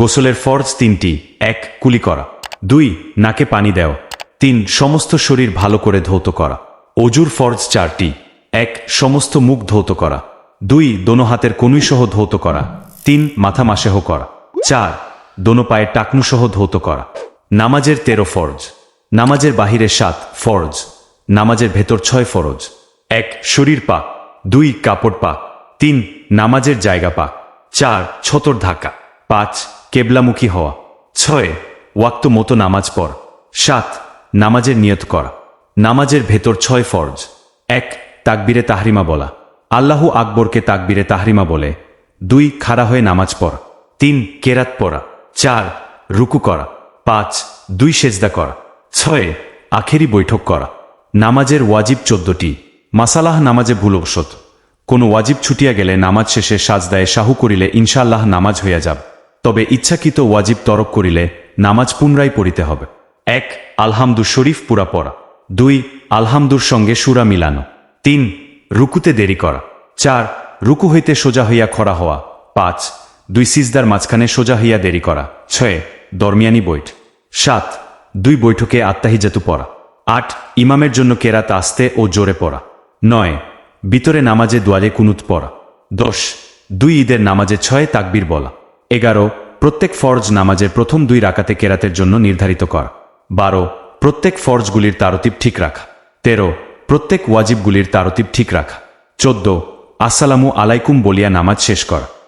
গোসলের ফরজ তিনটি। এক, কুলি করা। দুই, নাকে পানি দেও তিন, সমস্ত শরীর ভালো করে ধৌত করা। অজুর ফরজ চারটি। এক, সমস্ত মুখ ধৌত করা। দুই, দোনো হাতের কনুই সহ ধৌত করা। তিন, মাথা মাসেহ করা। চার, দোনো পায়ের টাকনু সহ ধৌত করা। নামাজের তেরো ফরজ। নামাজের বাহিরে সাত ফরজ। নামাজের ভেতর ছয় ফরজ। এক, শরীর পাক। দুই, কাপড় পাক। তিন, নামাজের জায়গা পাক। চার, ছতর ধাক্কা। পাঁচ কেবলামুখী হওয়া। ছয়, ওয়াক্ত মতো নামাজ পড়। সাত, নামাজের নিয়ত করা। নামাজের ভেতর ছয় ফরজ। এক, তাকবিরে তাহরিমা বলা। আল্লাহু আকবরকে তাকবিরে তাহরিমা বলে। দুই, খাড়া হয়ে নামাজ পড়া। তিন, কেরাত পড়া। চার, রুকু করা। পাঁচ, দুই সেজদা করা। ছয়, আখেরি বৈঠক করা। নামাজের ওয়াজিব চোদ্দটি। মাসালাহ নামাজে ভুল ভুলবশত কোনো ওয়াজিব ছুটিয়া গেলে নামাজ শেষে সাজদায় শাহু করিলে ইনশাআল্লাহ নামাজ হইয়া যাব। তবে ইচ্ছাকৃত ওয়াজিব তরক করিলে নামাজ পুনরায় পড়িতে হবে। এক, আলহামদুর শরীফ পুরা পড়া। দুই, আলহামদুর সঙ্গে সুরা মিলানো। তিন, রুকুতে দেরি করা। চার, রুকু হইতে সোজা হইয়া খড়া হওয়া। পাঁচ, দুই সিজদার মাঝখানে সোজা হইয়া দেরি করা। ছয়, দরমিয়ানি বৈঠ। সাত, দুই বৈঠকে আত্মাহিজাতু পড়া। আট, ইমামের জন্য কেরাত আসতে ও জোরে পড়া। নয় ভিতরে নামাজে দোয়ারে কুনুত পড়া। দশ, দুই ঈদের নামাজে ছয় তাকবীর বলা। এগারো প্রত্যেক ফরজ নামাজের প্রথম দুই রাকাতে কেরাতের জন্য নির্ধারিত কর। বারো, প্রত্যেক ফরজগুলির তারতিব ঠিক রাখা। তেরো, প্রত্যেক ওয়াজিবগুলির তারতিব ঠিক রাখা। চোদ্দ, আসসালামু আলাইকুম বলিয়া নামাজ শেষ করা।